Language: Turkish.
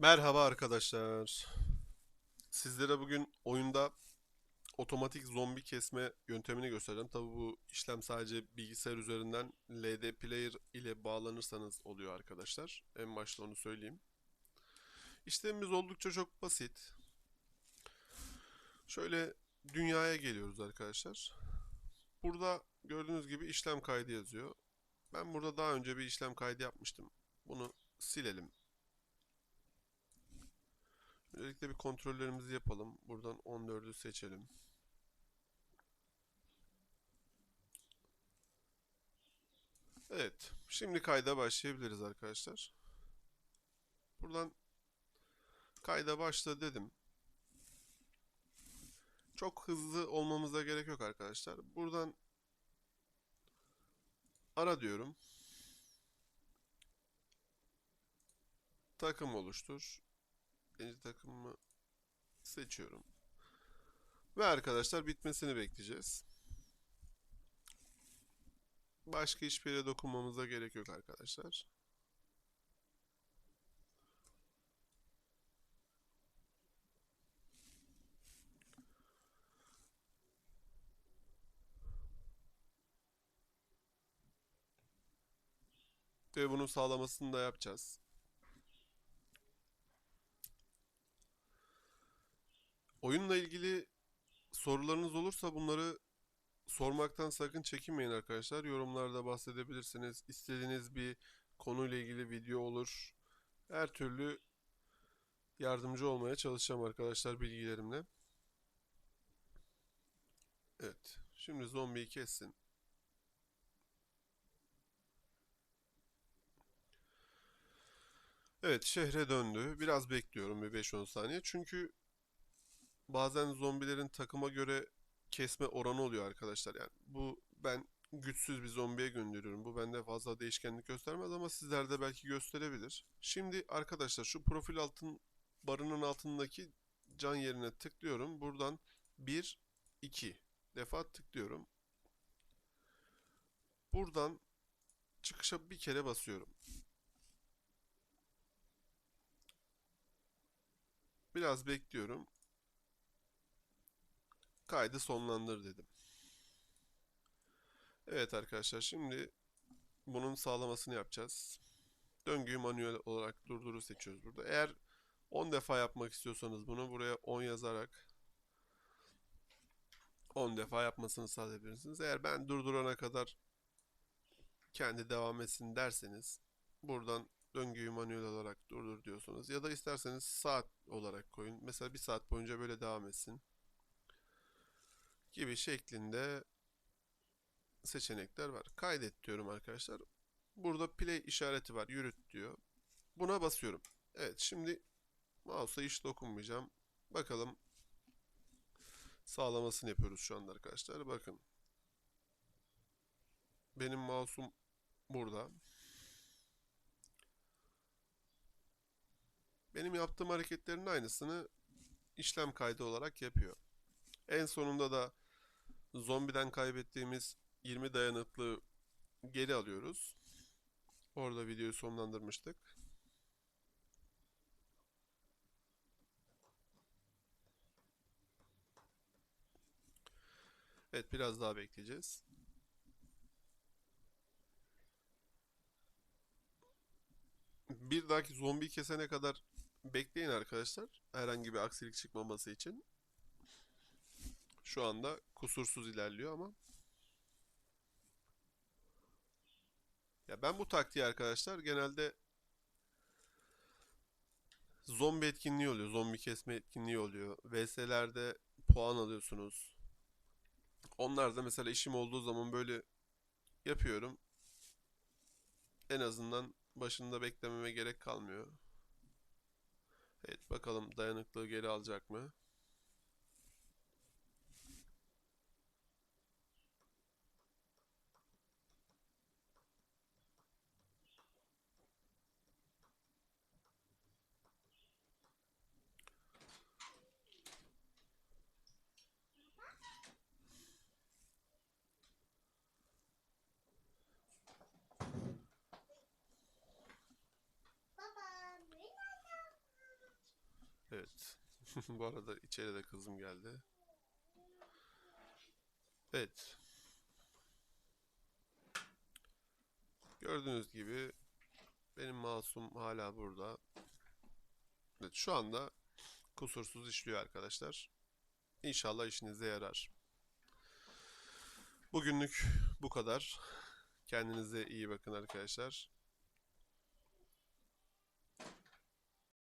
Merhaba arkadaşlar. Sizlere bugün oyunda otomatik zombi kesme yöntemini göstereceğim. Tabi bu işlem sadece bilgisayar üzerinden LD Player ile bağlanırsanız oluyor arkadaşlar. En başta onu söyleyeyim. İşlemimiz oldukça çok basit. Şöyle dünyaya geliyoruz arkadaşlar. Burada gördüğünüz gibi işlem kaydı yazıyor. Ben burada daha önce bir işlem kaydı yapmıştım. Bunu silelim. Öncelikle bir kontrollerimizi yapalım. Buradan 14'ü seçelim. Evet. Şimdi kayda başlayabiliriz arkadaşlar. Buradan kayda başla dedim. Çok hızlı olmamıza gerek yok arkadaşlar. Buradan ara diyorum. Takım oluştur. Birinci takımımı seçiyorum. Ve arkadaşlar bitmesini bekleyeceğiz. Başka hiçbir yere dokunmamıza gerek yok arkadaşlar. Ve bunun sağlamasını da yapacağız. Oyunla ilgili sorularınız olursa bunları sormaktan sakın çekinmeyin arkadaşlar. Yorumlarda bahsedebilirsiniz. İstediğiniz bir konuyla ilgili video olur. Her türlü yardımcı olmaya çalışacağım arkadaşlar bilgilerimle. Evet. Şimdi zombiyi kessin. Evet şehre döndü. Biraz bekliyorum bir 5-10 saniye. Çünkü bazen zombilerin takıma göre kesme oranı oluyor arkadaşlar. Yani bu ben güçsüz bir zombiye gönderiyorum. Bu bende fazla değişkenlik göstermez ama sizlerde belki gösterebilir. Şimdi arkadaşlar şu profil altın barının altındaki can yerine tıklıyorum. Buradan 1 2 defa tıklıyorum. Buradan çıkışa bir kere basıyorum. Biraz bekliyorum. Kaydı sonlandır dedim. Evet arkadaşlar şimdi bunun sağlamasını yapacağız. Döngüyü manuel olarak durduru seçiyoruz burada. Eğer 10 defa yapmak istiyorsanız bunu buraya 10 yazarak 10 defa yapmasını sağlayabilirsiniz. Eğer ben durdurana kadar kendi devam etsin derseniz buradan döngüyü manuel olarak durdur diyorsunuz. Ya da isterseniz saat olarak koyun. Mesela bir saat boyunca böyle devam etsin gibi şeklinde seçenekler var. Kaydet diyorum arkadaşlar. Burada play işareti var. Yürüt diyor. Buna basıyorum. Evet şimdi mouse'a hiç dokunmayacağım. Bakalım sağlamasını yapıyoruz şu anda arkadaşlar. Bakın. Benim mouse'um burada. Benim yaptığım hareketlerin aynısını işlem kaydı olarak yapıyor. En sonunda da zombiden kaybettiğimiz 20 dayanıklı geri alıyoruz. Orada videoyu sonlandırmıştık. Evet biraz daha bekleyeceğiz. Bir dahaki zombi kesene kadar bekleyin arkadaşlar. Herhangi bir aksilik çıkmaması için. Şu anda kusursuz ilerliyor ama. Ya ben bu taktiği arkadaşlar genelde zombi etkinliği oluyor. Zombi kesme etkinliği oluyor. VS'lerde puan alıyorsunuz. Onlar da mesela işim olduğu zaman böyle yapıyorum. En azından başında beklememe gerek kalmıyor. Evet bakalım dayanıklığı geri alacak mı? Evet. Bu arada içeri de kızım geldi. Evet. Gördüğünüz gibi benim masum hala burada. Evet, şu anda kusursuz işliyor arkadaşlar. İnşallah işinize yarar. Bugünlük bu kadar. Kendinize iyi bakın arkadaşlar.